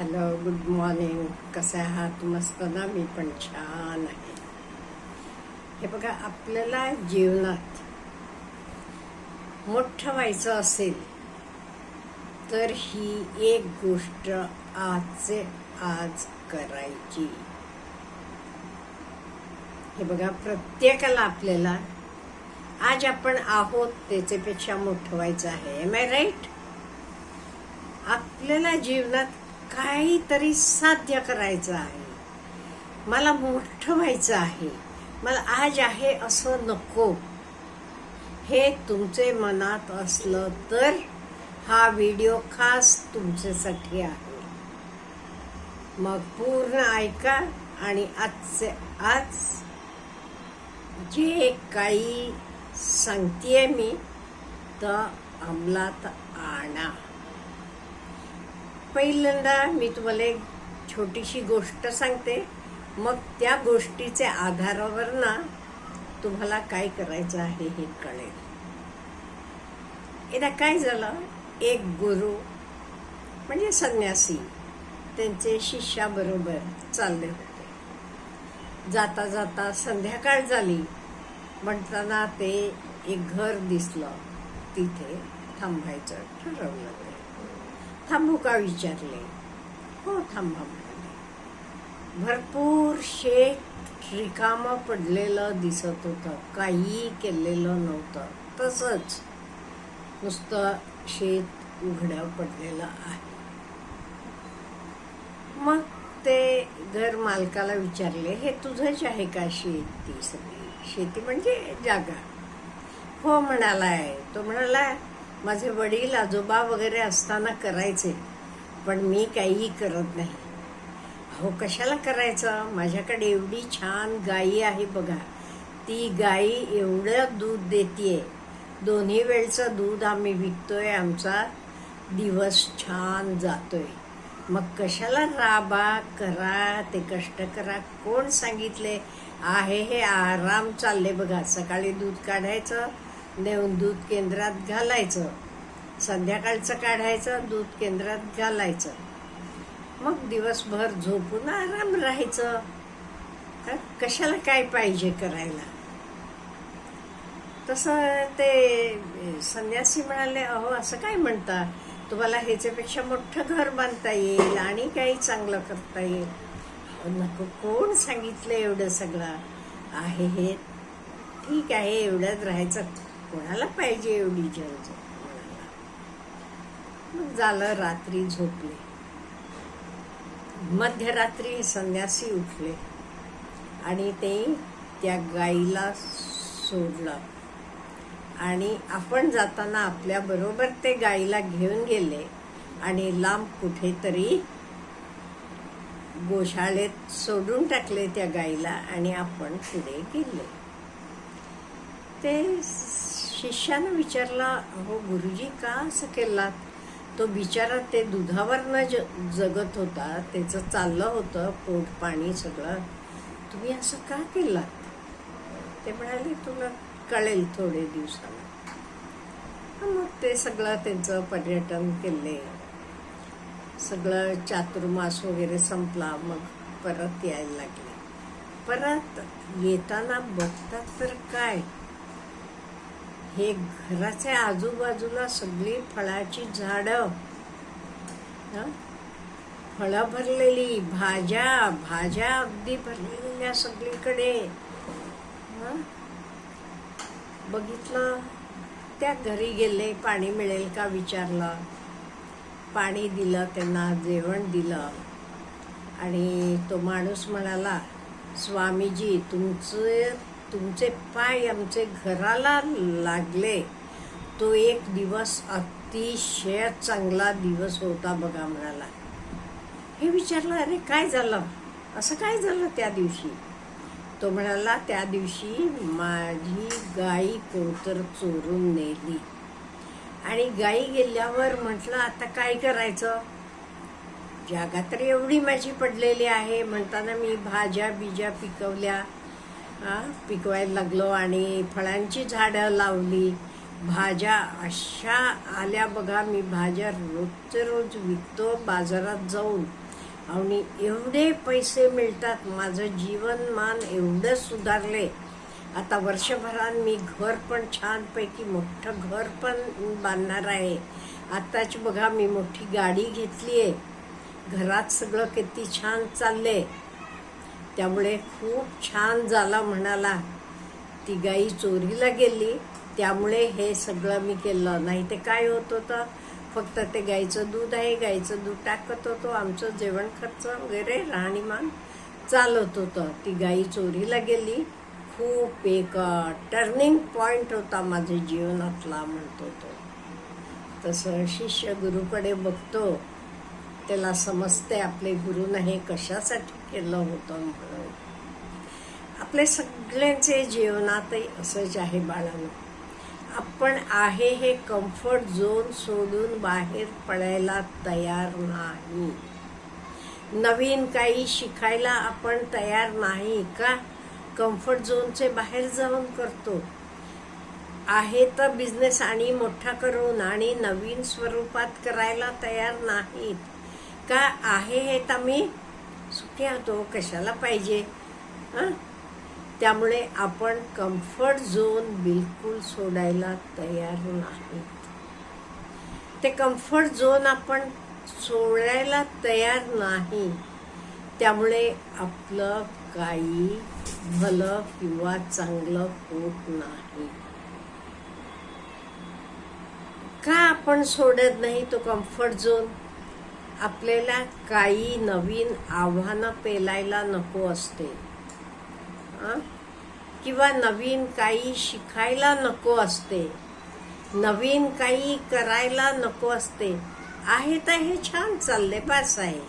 Hello good morning कसे आहात? मस्त ना? मी पण छान आहे. हे बघा आपल्याला जीवनात मोठं व्हायचं असेल तर ही एक गोष्ट आजचे आज करायची. हे बघा प्रत्येकाला आपल्याला आज आपण आहोत त्याच्यापेक्षा मोठं व्हायचं आहे. एम आय राईट आपल्याला जीवनात काहीतरी साध्य करायचं आहे. मला मोठं व्हायचं आहे. मला आज आहे असं नको. हे तुमचे मनात असलं तर हा व्हिडिओ खास तुमच्यासाठी आहे. मग पूर्ण ऐका आणि आजचे आज जे काही सांगतेय मी तर अंमलात आणा. पहिल्यांदा मी तुम्हाला एक छोटीशी गोष्ट सांगते. मग त्या गोष्टीच्या आधारावर ना तुम्हाला काय करायचं आहे हे कळेल. एकदा काय झालं? एक गुरु म्हणजे संन्यासी त्यांचे शिष्याबरोबर चालले होते. जाता जाता संध्याकाळ झाली. म्हणताना ते एक घर दिसलं. तिथे थांबायचं ठरवलं. थांबू का विचारले. हो थांबा म्हणाले. भरपूर शेत रिकामं पडलेलं दिसत होतं. काही केलेलं नव्हतं. तसंच नुसतं शेत उघडं पडलेलं आहे. मग ते घर मालकाला विचारले हे तुझंच आहे का शेत ती सगळी? शेती म्हणजे जागा. हो म्हणालाय. तो म्हणाला माझे वडील आजोबा वगैरे असताना करायचे पण मी काहीही करत नाही. अहो कशाला करायचं? माझ्याकडे एवढी छान गाई आहे बघा. ती गाई एवढं दूध देते दोन्ही वेळचं दूध आम्ही विकतोय आमचा दिवस छान जातोय. मग कशाला राबा करा ते कष्ट करा. कोण सांगितले? आहे हे आराम चालले बघा. सकाळी दूध काढायचं नेऊन दूध केंद्रात घालायचं. संध्याकाळचं काढायचं दूध केंद्रात घालायचं. मग दिवसभर झोपून आराम राहायचं. कशाला काय पाहिजे करायला? तसं ते संन्यासी म्हणाले अहो असं काय म्हणता? तुम्हाला ह्याच्यापेक्षा मोठं घर बांधता येईल आणि काही चांगलं करता येईल. नको कोण सांगितलं एवढं सगळं? आहे हे? ठीक आहे एवढ्यात राहायचं. कोणाला पाहिजे एवढी जंज मग झालं रात्री झोपले. मध्यरात्री संन्यासी उठले. आणि ते त्या गाईला सोडलं. आणि आपण जाताना आपल्या बरोबर ते गाईला घेऊन गेले आणि लांब कुठेतरी गोशाळेत सोडून टाकले त्या गाईला आणि आपण पुढे गेले. ते शिष्यानं विचारला अहो गुरुजी का असं केलात? तो बिचारा ते दुधावर न ज जगत होता त्याचं चाललं होतं पोट पाणी सगळं. तुम्ही असं का केलात? ते म्हणाले तुला कळेल थोडे दिवसाला. मग ते सगळं त्यांचं पर्यटन केले. सगळं चातुर्मास वगैरे संपला मग परत यायला लागले. परत येताना बघतात तर काय? हे घराच्या आजूबाजूला सगळी फळाची झाडं. हं? फळं भरलेली भाज्या भाज्या अगदी भरलेल्या सगळीकडे. बघितलं? त्या घरी गेले पाणी मिळेल का विचारलं. पाणी दिलं त्यांना जेवण दिलं. आणि तो माणूस म्हणाला स्वामीजी तुमचं तुमचे पाय आमचे घराला लागले. तो एक दिवस अतिशय चांगला दिवस होता बघा म्हणाला. हे विचारलं अरे काय झालं? असं काय झालं त्या दिवशी? तो म्हणाला त्या दिवशी माझी गाई कोणतर चोरून नेली. आणि गाई गेल्यावर म्हटलं आता काय करायचं? जागा तर एवढी माझी पडलेली आहे. म्हणताना मी भाज्या बिज्या पिकवल्या. पिकवायला लागलो आणि फळांची झाडं लावली. भाज्या अशा आल्या बघा मी भाज्या रोजचे रोज विकतो बाजारात जाऊन. आणि एवढे पैसे मिळतात माझं जीवनमान एवढं सुधारले आता वर्षभरात मी घर पण छानपैकी मोठं घर पण बांधणार आहे. आत्ताच बघा मी मोठी गाडी घेतली आहे घरात सगळं किती छान चाललं आहे त्यामुळे खूप छान झाला म्हणाला. ती गाई चोरीला गेली. त्यामुळे हे सगळं मी केलं. नाही ते काय होत होतं? फक्त ते गाईचं दूध आहे. गाईचं दूध टाकत होतो. आमचं जेवण खर्च वगैरे राहणीमान चालत होतं. ती गाई चोरीला गेली. खूप एक टर्निंग पॉईंट होता माझ्या जीवनातला म्हणतो तो. तसं शिष्य गुरुकडे बघतो. त्याला समजते आपले गुरुनं हे कशासाठी केलं होतं म्हणून. आपले सगळ्यांचे जीवनातही असंच आहे बाळानं. आपण आहे हे कम्फर्ट झोन सोडून बाहेर पडायला तयार नाही. नवीन काही शिकायला आपण तयार नाही का? कम्फर्ट झोनचे बाहेर जाऊन करतो. आहे तर बिझनेस आणि मोठा करून आणि नवीन स्वरूपात करायला तयार नाहीत. का आहे हे तर मी सुखी होतो कशाला पाहिजे? हां? त्यामुळे आपण कम्फर्ट झोन बिलकुल सोडायला तयार नाही. ते कम्फर्ट झोन आपण सोडायला तयार नाही. त्यामुळे आपलं काही भलं किंवा चांगलं होत नाही. का आपण सोडत नाही तो कम्फर्ट झोन आपल्याला काही नवीन आव्हानं पेलायला नको असते. किंवा नवीन काही शिकायला नको असते. नवीन काही करायला नको असते. आहे तर हे छान चालले बस आहे.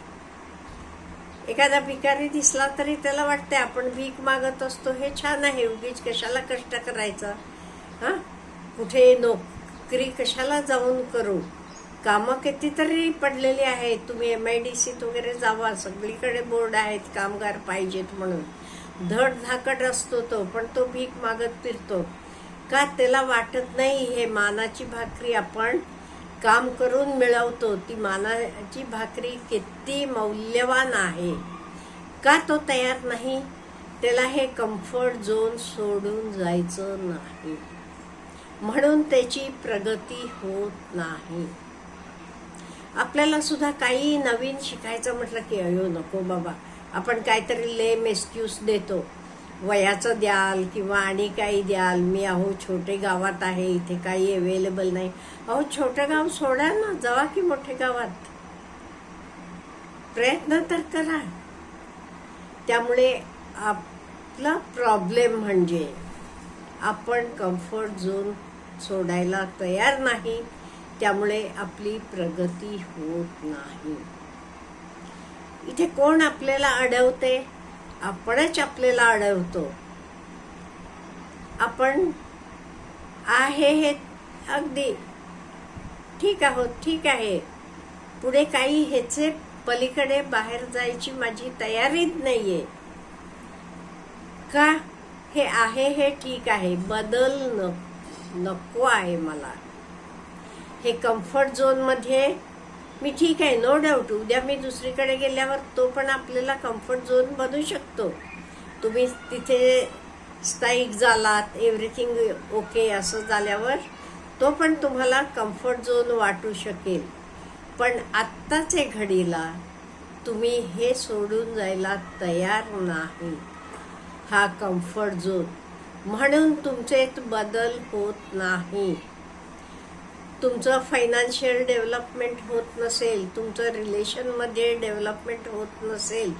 एखादा भिकारी दिसला तरी त्याला वाटते आपण भीक मागत असतो हे छान आहे. उगीच कशाला कष्ट करायचं? हां कुठे नोकरी कशाला जाऊन करू? कामं कितीतरी पडलेली आहेत. तुम्ही एम आय डी सीत वगैरे जावा. सगळीकडे बोर्ड आहेत कामगार पाहिजेत म्हणून. धड धाकट असतो तो पण तो भीक मागत फिरतो. का त्याला वाटत नाही हे मानाची भाकरी आपण काम करून मिळवतो. ती मानाची भाकरी किती मौल्यवान आहे. का तो तयार नाही? त्याला हे कम्फर्ट झोन सोडून जायचं नाही. म्हणून त्याची प्रगती होत नाही. आपल्याला सुद्धा काही नवीन शिकायचं म्हटलं की अयो नको बाबा. आपण काहीतरी लेम एक्सक्यूज देतो. वयाचं द्याल किंवा आणि काही द्याल. मी अहो छोटे गावात आहे. इथे काही अवेलेबल नाही. अहो छोटं गाव सोडा ना. जावा की मोठे गावात. प्रयत्न तर करा. त्यामुळे आपला प्रॉब्लेम म्हणजे आपण कम्फर्ट झोन सोडायला तयार नाही. त्यामुळे आपली प्रगती होत नाही. इथे कोण आपल्याला अडवते आपणच आपल्याला अडवतो आपण आहे हे अगदी ठीक आहोत ठीक आहे. पुढे काही ह्याचे पलीकडे बाहेर जायची माझी तयारीच नाहीये. का? हे आहे हे ठीक आहे. बदल न नको आहे मला. हे कम्फर्ट झोनमध्ये मी ठीक आहे नो डाऊट उद्या मी दुसरीकडे गेल्यावर तो पण आपल्याला कम्फर्ट झोन बनू शकतो. तुम्ही तिथे स्थायिक झालात एव्हरीथिंग ओके असं झाल्यावर तो पण तुम्हाला कम्फर्ट झोन वाटू शकेल. पण आत्ताचे घडीला तुम्ही हे सोडून जायला तयार नाही. हा कम्फर्ट झोन म्हणून तुमचे बदल होत नाही. तुमचं फायनान्शियल डेव्हलपमेंट होत नसेल तुमचं रिलेशनमध्ये डेव्हलपमेंट होत नसेल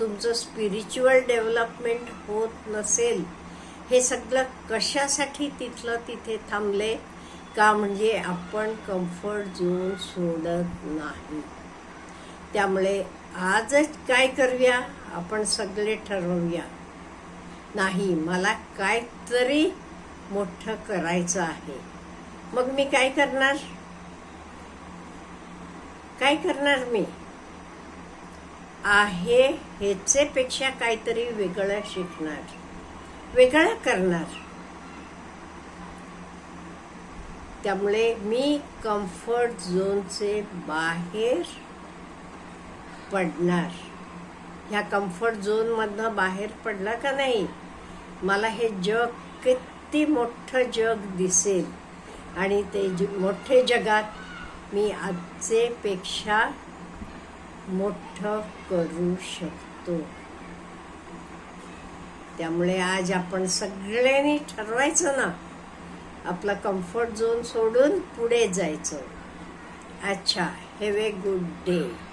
तुमचं स्पिरिच्युअल डेव्हलपमेंट होत नसेल हे सगळं कशासाठी तिथलं तिथे थांबले? का म्हणजे आपण कम्फर्ट झोन सोडत नाही. त्यामुळे आजच काय करूया? आपण सगळे ठरवूया. नाही मला काहीतरी मोठं करायचं आहे. मग मी काय करणार? काय करणार मी? आहे ह्याचेपेक्षा काहीतरी वेगळं शिकणार. वेगळं करणार. त्यामुळे मी कम्फर्ट झोनचे बाहेर पडणार. ह्या कम्फर्ट झोनमधनं बाहेर पडला का नाही? मला हे जग किती मोठं जग दिसेल. आणि ते ज मोठे जगात मी आजचेपेक्षा मोठं करू शकतो. त्यामुळे आज आपण सगळ्यांनी ठरवायचं ना. आपला कम्फर्ट झोन सोडून पुढे जायचं. अच्छा हॅव ए गुड डे